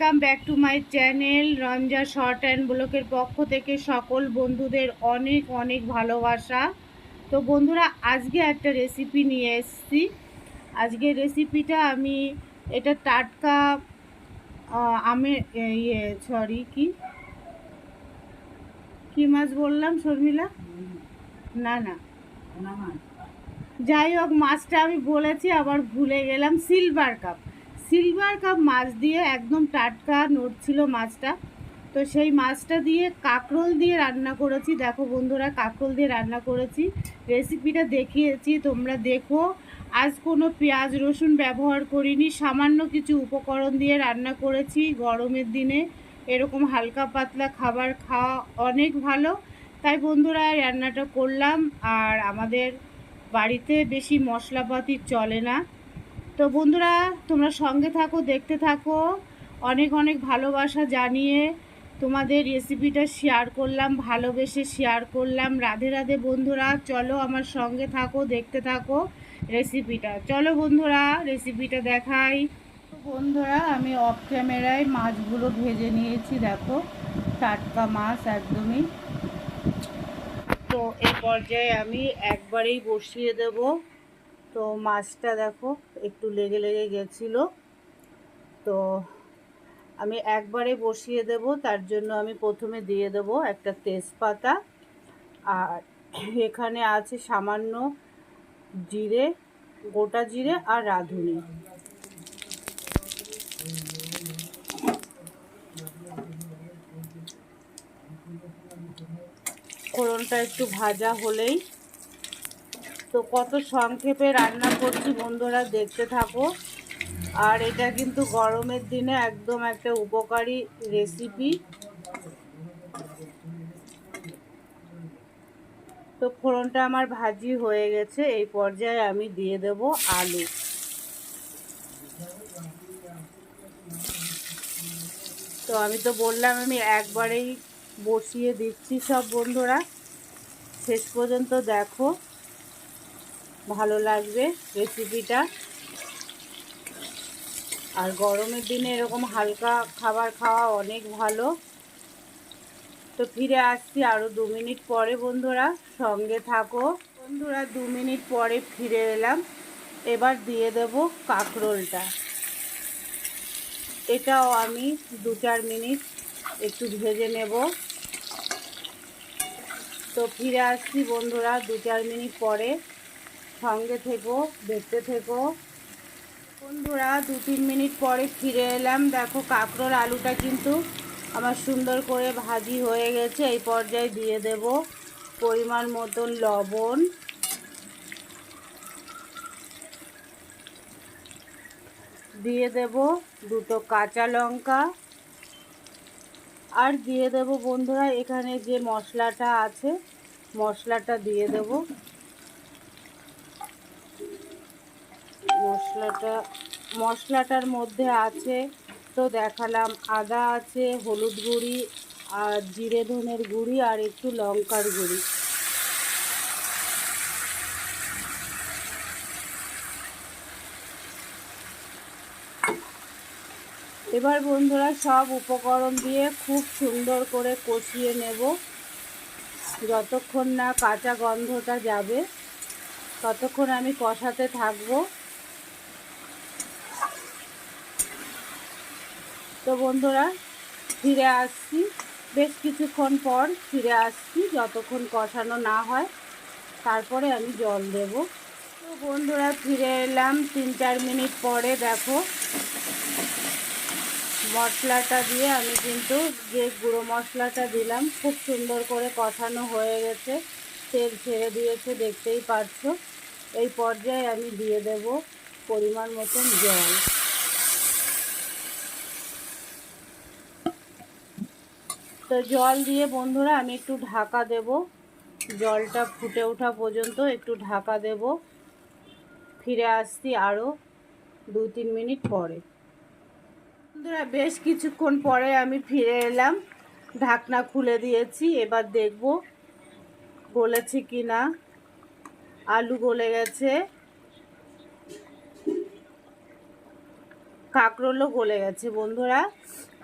Welcome back to my channel Ranja short and ব্লকের পক্ষ থেকে সকল বন্ধুদের অনেক অনেক ভালোবাসা। তো বন্ধুরা আজকে একটা রেসিপি নিয়ে এসেছি। আজকে রেসিপিটা আমি এটা টাটকা আমের ইয়ে সরি কি? কি মাছ বললাম শর্মিলা? না না। যাই হোক মাছটা আমি বলেছি আবার ভুলে গেলাম সিলভার কাপ সিলভার কাপ মাছ দিয়ে একদম টাটকা নড়ছিল মাছটা। তো সেই মাছটা দিয়ে কাঁকরোল দিয়ে রান্না করেছি। দেখো বন্ধুরা, কাঁকরোল দিয়ে রান্না করেছি। রেসিপিটা দেখিয়েছি, তোমরা দেখো। আজ কোনো পেঁয়াজ রসুন ব্যবহার করিনি। সামান্য কিছু উপকরণ দিয়ে রান্না করেছি গরমের দিনে। এরকম হালকা পাতলা খাবার খাওয়া অনেক ভালো। তাই বন্ধুরা, রান্নাটা করলাম। আর আমাদের বাড়িতে বেশি মশলাপাতি চলে না। তো বন্ধুরা, তোমরা সঙ্গে থাকো, দেখতে থাকো। অনেক অনেক ভালোবাসা জানিয়ে তোমাদের রেসিপিটা শেয়ার করলাম, ভালোবেসে শেয়ার করলাম। রাধে রাধে বন্ধুরা, চলো আমার সঙ্গে থাকো, দেখতে থাকো রেসিপিটা চলো বন্ধুরা রেসিপিটা দেখাই। বন্ধুরা, আমি অফ ক্যামেরায় মাছগুলো ভেজে নিয়েছি, দেখো। টাটকা মাছ একদমই। তো এই পর্যায়ে আমি একবারেই বসিয়ে দেব। তো মাছটা দেখো, একটু লেগে লেগে গেছিল। তো আমি একবারে বসিয়ে দেব, তার জন্য আমি প্রথমে দিয়ে দেব একটা তেজপাতা। আর এখানে আছে সামান্য জিরে, গোটা জিরে আর রাঁধুনি। ফোড়নটা একটু ভাজা হলেই তো কত সংক্ষেপে রান্না করছি বন্ধুরা, দেখতে থাকো। আর এটা কিন্তু গরমের দিনে একদম একটা উপকারী রেসিপি তো ফোড়নটা আমার ভাজি হয়ে গেছে, এই পর্যায়ে আমি দিয়ে দেব আলু। তো আমি তো বললাম, আমি একবারেই বসিয়ে দিচ্ছি সব বন্ধুরা। শেষ পর্যন্ত দেখো। ভালো লাগবে রেসিপিটা আর গরমের দিনে এরকম হালকা খাবার খাওয়া অনেক ভালো। তো ফিরে আসছি আরও দু মিনিট পরে বন্ধুরা, সঙ্গে থাকো। বন্ধুরা, দু মিনিট পরে ফিরে এলাম। এবার দিয়ে দেব কাঁকরোলটা। এটাও আমি দু চার মিনিট একটু ভেজে নেব। তো ফিরে আসছি বন্ধুরা দু চার মিনিট পরে। সঙ্গে থেকো, দেখতে থেকো। বন্ধুরা, দু তিন মিনিট পরে ফিরে এলাম। দেখো, কাঁকরোল আলুটা কিন্তু আমার সুন্দর করে ভাজি হয়ে গেছে। এই পর্যায়ে দিয়ে দেব পরিমাণ মতন লবণ। দিয়ে দেব দুটো কাঁচা লঙ্কা। আর দিয়ে দেব বন্ধুরা, এখানে যে মশলাটা আছে, মশলাটা দিয়ে দেব। মশলাটা, মশলাটার মধ্যে আছে তো দেখালাম। আদা আছে, হলুদ গুঁড়ি আর জিরে ধনের গুঁড়ি আর একটু লঙ্কার গুঁড়ি। এবার বন্ধুরা সব উপকরণ দিয়ে খুব সুন্দর করে কষিয়ে নেব। যতক্ষণ না কাঁচা গন্ধটা যাবে, ততক্ষণ আমি কষাতে থাকব। তো বন্ধুরা, ফিরে আসছি। বেশ কিছুক্ষণ পর ফিরে আসছি, যতক্ষণ কষানো না হয়। তারপরে আমি জল দেব। তো বন্ধুরা, ফিরে এলাম তিন চার মিনিট পরে, দেখো। মশলাটা দিয়ে আমি কিন্তু যে গুঁড়ো মশলাটা দিলাম, খুব সুন্দর করে কষানো হয়ে গেছে। তেল ছেড়ে দিয়েছে, দেখতেই পাচ্ছ। এই পর্যায়ে আমি দিয়ে দেব পরিমাণ মতন জল। তো জল দিয়ে বন্ধুরা আমি একটু ঢাকা দেব। জলটা ফুটে ওঠা পর্যন্ত একটু ঢাকা দেব। ফিরে আসছি আরও দু তিন মিনিট পরে। বন্ধুরা, বেশ কিছুক্ষণ পরে আমি ফিরে এলাম। ঢাকনা খুলে দিয়েছি, এবার দেখব গলেছে কি না আলু গলে গেছে। কাঁকরোলও গলে গেছে বন্ধুরা।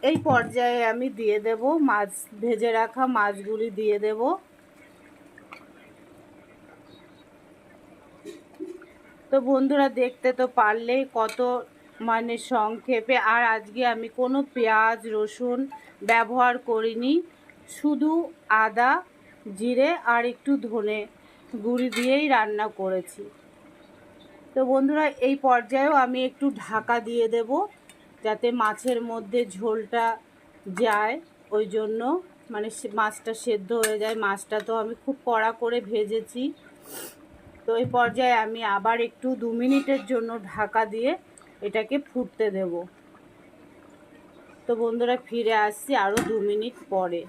এই পর্যায়ে আমি দিয়ে দেব মাছ, ভেজে রাখা মাছগুলি দিয়ে দেব। তো বন্ধুরা, দেখতে তো পারলেই কত মানে সংক্ষেপে। আর আজকে আমি কোনো পেঁয়াজ, রসুন ব্যবহার করিনি, শুধু আদা, জিরে আর একটু ধনে গুঁড়ি দিয়েই রান্না করেছি। তো বন্ধুরা, এই পর্যায়েও আমি একটু ঢাকা দিয়ে দেব। যাতে মাছের মধ্যে ঝোলটা যায়, ওই জন্য মানে মাছটা সেদ্ধ হয়ে যায়। মাছটা তো আমি খুব কড়া করে ভেজেছি। তো এই পর্যায়ে আমি আবার একটু দু মিনিটের জন্য ঢাকা দিয়ে এটাকে ফুটতে দেব। তো বন্ধুরা, ফিরে আসছি আরও দু মিনিট পরে।